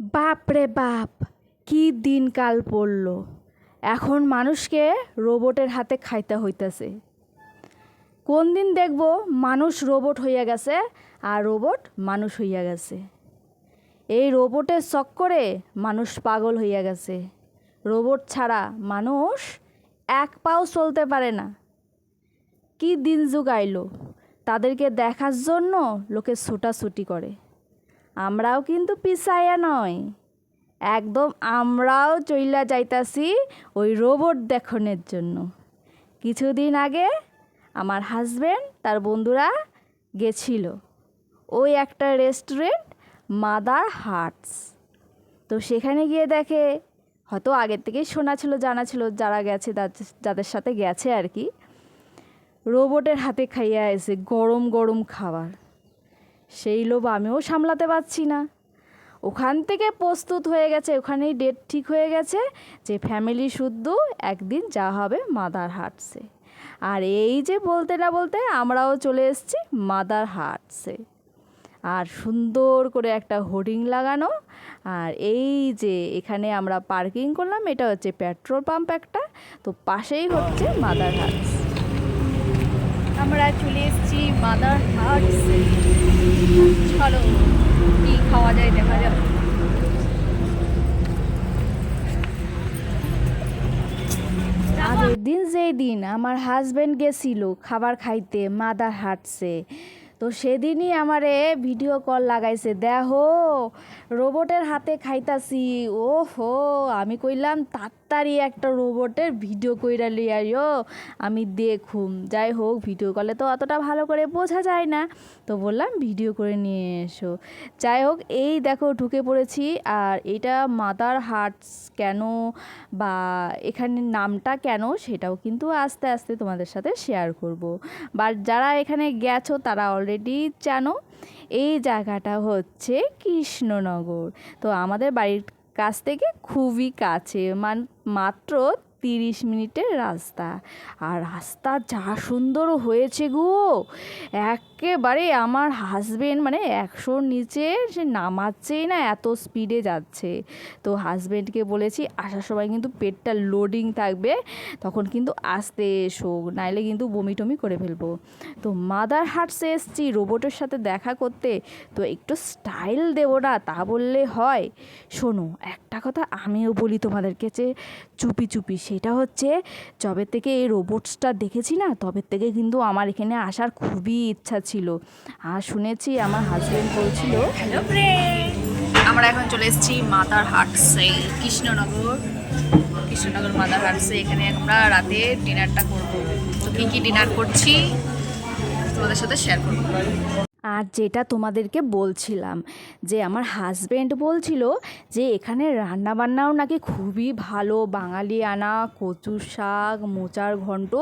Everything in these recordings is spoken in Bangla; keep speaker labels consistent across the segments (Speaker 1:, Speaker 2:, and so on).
Speaker 1: বাপ রে বাপ, কি দিনকাল পড়ল। এখন মানুষকে রোবটের হাতে খাইতে হইতেছে। কোন দিন দেখব মানুষ রোবট হইয়া গেছে আর রোবট মানুষ হইয়া গেছে। এই রোবটের চক্করে মানুষ পাগল হইয়া গেছে। রোবট ছাড়া মানুষ এক পাও চলতে পারে না। কি দিন যুগ আইলো তাদেরকে দেখার জন্য লোকে ছুটাছুটি করে। আমরাও কিন্তু পিছাইয়া নয় একদম আমরাও চইলা যাইতাছি ওই রোবট দেখনের জন্য। কিছুদিন আগে আমার হাজব্যান্ড তার বন্ধুরা গেছিল ওই একটা রেস্টুরেন্ট মাদার হার্টস তো সেখানে গিয়ে দেখে, হয়তো আগের থেকেই শোনা ছিল, জানা ছিল যারা গেছে যাদের সাথে গেছে আর কি। রোবটের হাতে খাইয়া এসে গরম গরম খাবার। সেই লোভ আমিও সামলাতে পারছি না। ওখান থেকে প্রস্তুত হয়ে গেছে, ওখানেই ডেট ঠিক হয়ে গেছে যে ফ্যামিলি শুদ্ধ, একদিন যা হবে মাদার হাটসে আর এই যে বলতে না বলতে আমরাও চলে এসেছি মাদার হাটসে আর সুন্দর করে একটা হোর্ডিং লাগানো, আর এই যে এখানে আমরা পার্কিং করলাম, এটা হচ্ছে পেট্রোল পাম্প একটা, তো পাশেই হচ্ছে মাদার হার্টস আমরা চলে এসেছি মাদার হার্টসে চলো, কি খাওয়া যায় দেখা যাবে দিন যেই দিন আমার হাজবেন্ড গেছিল খাবার খাইতে মাদার হাটসে তো সেদিনই আমারে ভিডিও কল লাগাইছে, দেখো রোবটের হাতে খাইতাছি। ও হো আমি কইলাম, তাড়াতাড়ি একটা রোবটের ভিডিও কইরা লিয়াইও আমি দেখুম। যাই হোক, ভিডিও কলে তো অতটা ভালো করে বোঝা যায় না। তো বললাম, ভিডিও করে নিয়ে এসো। যাই হোক, এই দেখো, ঢুকে পড়েছি। আর এটা মাদার হার্টস কেন বা এখানে নামটা কেন সেটাও কিন্তু আস্তে আস্তে তোমাদের সাথে শেয়ার করব। বা যারা এখানে গেছো, তারা অলরেডি জানো। এই জায়গাটা হচ্ছে কৃষ্ণনগর। তো আমাদের বাড়ির কাছ থেকে খুবই কাছে, মান, মাত্র তিরিশ মিনিটের রাস্তা। আর রাস্তা যা সুন্দর হয়েছে গো! একেবারে আমার হাজবেন্ড মানে একশোর নিচে সে নামাচ্ছেই না, এত স্পিডে যাচ্ছে। তো হাজবেন্ডকে বলেছি, আসার সময় কিন্তু পেটটা লোডিং থাকবে, তখন কিন্তু আসতে এসো, নাইলে কিন্তু বমি টমি করে ফেলব। তো মাদার হার্টসে এসছি রোবটের সাথে দেখা করতে। তো একটু স্টাইল দেবো না, তা বললে হয়। শোনো, একটা কথা আমিও বলি তোমাদেরকে যে, চুপি চুপি, সেটা হচ্ছে যবে থেকে এই রোবটসটা দেখেছি না, তবে থেকে কিন্তু আমার এখানে আসার খুবই ইচ্ছা ছিল। আর শুনেছি আমার হাজব্যান্ড বলছিল
Speaker 2: হ্যালো আমরা এখন চলে এসেছি মাতার হাটসে কৃষ্ণনগর। কৃষ্ণনগর মাদার হাটসে এখানে আমরা রাতে ডিনারটা করব। তো কী কী ডিনার করছি? তোমাদের সাথে শেয়ার করব।
Speaker 1: আর যেটা তোমাদেরকে বলছিলাম, যে আমার হাজব্যান্ড বলছিল যে এখানে রান্নাবান্নাও নাকি খুবই ভালো, বাঙালি আনা কচু শাক, মোচার ঘন্ট,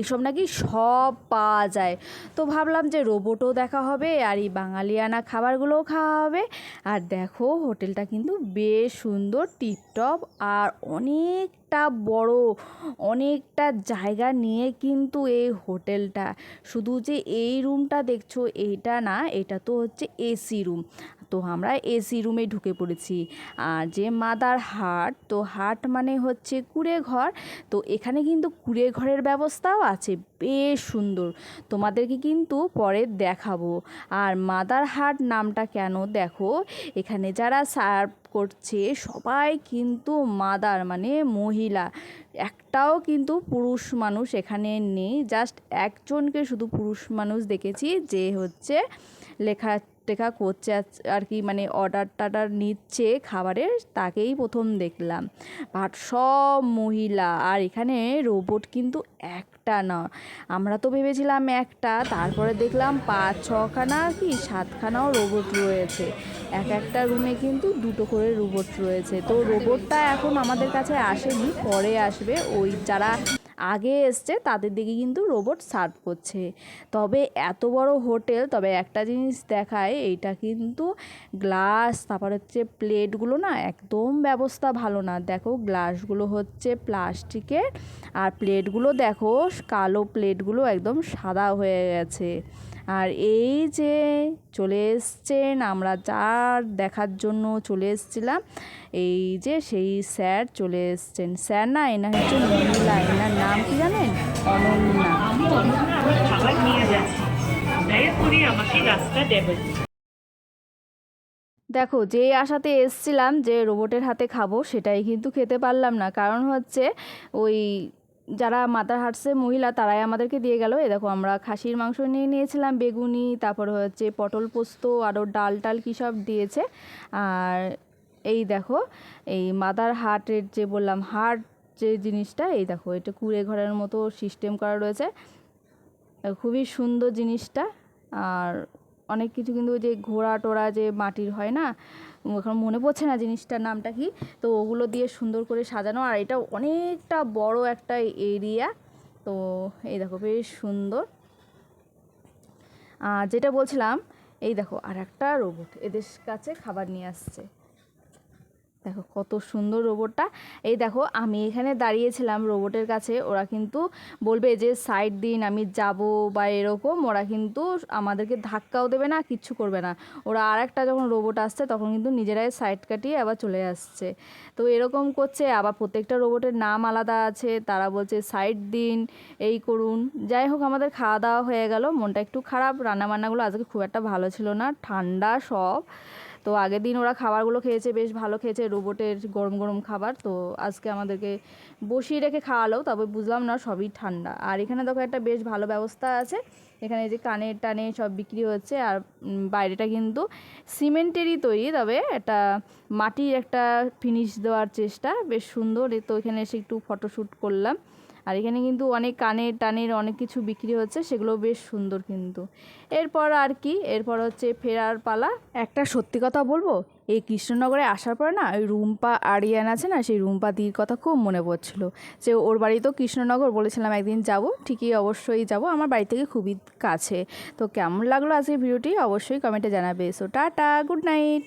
Speaker 1: এসব নাকি সব পাওয়া যায়। তো ভাবলাম যে রোবটও দেখা হবে আর এই বাঙালি আনা খাবারগুলোও খাওয়া হবে। আর দেখো হোটেলটা কিন্তু বেশ সুন্দর টিপটপ আর অনেকটা বড়, অনেকটা জায়গা নিয়ে কিন্তু এই হোটেলটা। শুধু যে এই রুমটা দেখছ, এইটা না, এটা তো হচ্ছে এসি রুম। তো আমরা এসি রুমে ঢুকে পড়েছি। আর যে মাদার হাট, তো হাট মানে হচ্ছে কুড়ে ঘর। তো এখানে কিন্তু কুড়ে ঘরের ব্যবস্থাও আছে, বেশ সুন্দর। তোমাদেরকে কিন্তু পরে দেখাবো। আর মাদার হাট নামটা কেন দেখো? এখানে যারা সার্ভ করছে সবাই কিন্তু মাদার মানে মহিলা। একটাও কিন্তু পুরুষ মানুষ এখানে নেই। জাস্ট একজনকে শুধু পুরুষ মানুষ দেখেছি, যে হচ্ছে লেখা টেখা করছে আর কি মানে অর্ডার টাডার নিচ্ছে খাবারের, তাকেই প্রথম দেখলাম। বাট সব মহিলা, আর এখানে রোবট কিন্তু একটা না। আমরা তো ভেবেছিলাম একটা, তারপরে দেখলাম পাঁচ, ছখানা কি সাতখানাও রোবট রয়েছে। এক একটা রুমে কিন্তু দুটো করে রোবট রয়েছে। তো রোবটটা এখন আমাদের কাছে আসেনি, পরে আসবে। ওই যারা আগে এসছে, তাদের দিকে কিন্তু রোবট সার্ভ করছে। তবে এত বড় হোটেল তবে একটা জিনিস দেখায়, এইটা কিন্তু গ্লাস তারপর হচ্ছে প্লেটগুলো না একদম ব্যবস্থা ভালো না। দেখো গ্লাসগুলো হচ্ছে প্লাস্টিকের, আর প্লেটগুলো দেখো, কালো প্লেটগুলো একদম সাদা হয়ে গেছে। আর এই যে চলে এসছেন আমরা যার দেখার জন্য চলে এসছিলাম। এই যে সেই স্যার চলে এসছেন। স্যার না এনা হচ্ছে মহিলা এনার নাম কি জানেন? অনন্যা। দেখো যে আশাতে এসছিলাম যে রোবটের হাতে খাব সেটাই কিন্তু খেতে পারলাম না। কারণ হচ্ছে ওই যারা মাদার হাটসে মহিলা, তারাই আমাদেরকে দিয়ে গেল। এ দেখো, আমরা খাসির মাংস নিয়ে নিয়েছিলাম, বেগুনি, তারপর হচ্ছে পটল পোস্ত আরও ডাল টাল কী সব দিয়েছে। আর এই দেখো, এই মাদার হাটের যে বললাম, হাট যে জিনিসটা, এই দেখো, এটা কুড়ে ঘরের মতো সিস্টেম করা রয়েছে। খুবই সুন্দর জিনিসটা। আর অনেক কিছু কিন্তু ওই যে ঘোড়া টোড়া যে মাটির হয় না, এখন মনে পড়ছে না জিনিসটার নামটা কি? তো ওগুলো দিয়ে সুন্দর করে সাজানো আর এটা অনেকটা বড় একটা এরিয়া। তো এই দেখো বেশ সুন্দর। যেটা বলছিলাম, এই দেখো আর একটা রোবট এদের কাছে খাবার নিয়ে আসছে। দেখো কত সুন্দর রোবটটা এই দেখো, আমি এখানে দাঁড়িয়েছিলাম রোবটের কাছে, ওরা কিন্তু বলবে যে, সাইড দিন, আমি যাব বা এরকম। ওরা কিন্তু আমাদেরকে ধাক্কাও দেবে না, কিচ্ছু করবে না। ওরা আর একটা যখন রোবট আসছে, তখন কিন্তু নিজেরাই সাইড কাটিয়ে আবার চলে আসছে। তো এরকম করছে, আবার প্রত্যেকটা রোবটের নাম আলাদা আছে, তারা বলছে, সাইড দিন, এই করুন। যাই হোক, আমাদের খাওয়া দাওয়া হয়ে গেল, মনটা একটু খারাপ, রান্নাবান্নাগুলো আজকে খুব একটা ভালো ছিল না, ঠান্ডা সব। তো আগের দিন ওরা খাবারগুলো খেয়েছে, বেশ ভালো খেয়েছে, রোবটের গরম গরম খাবার। তো আজকে আমাদেরকে বসিয়ে রেখে খাওয়ালো, তবে বুঝলাম না সবই ঠান্ডা। আর এখানে দেখো একটা বেশ ভালো ব্যবস্থা আছে। এখানে যে কানের টানে সব বিক্রি হচ্ছে, আর বাইরেটা কিন্তু সিমেন্টেরই তৈরি, তবে একটা মাটির একটা ফিনিশ দেওয়ার চেষ্টা, বেশ সুন্দর। তো এখানে এসে একটু ফটোশ্যুট করলাম। আর এখানে কিন্তু অনেক কানের টানের অনেক কিছু বিক্রি হচ্ছে সেগুলো বেশ সুন্দর কিন্তু। এরপর আর কি, এরপর হচ্ছে ফেরার পালা। একটা সত্যি কথা বলব, এই কৃষ্ণনগরে আসার পর না, ওই রুম্পা আরিয়ান আছে না, সেই রুম্পা দির কথা খুব মনে পড়ছিল। যে ওর বাড়ি তো কৃষ্ণনগর, বলেছিলাম একদিন যাব, ঠিকই অবশ্যই যাব, আমার বাড়ি থেকে খুবই কাছে। তো কেমন লাগল আজকে ভিডিওটি, অবশ্যই কমেন্টে জানাবে। So tata good night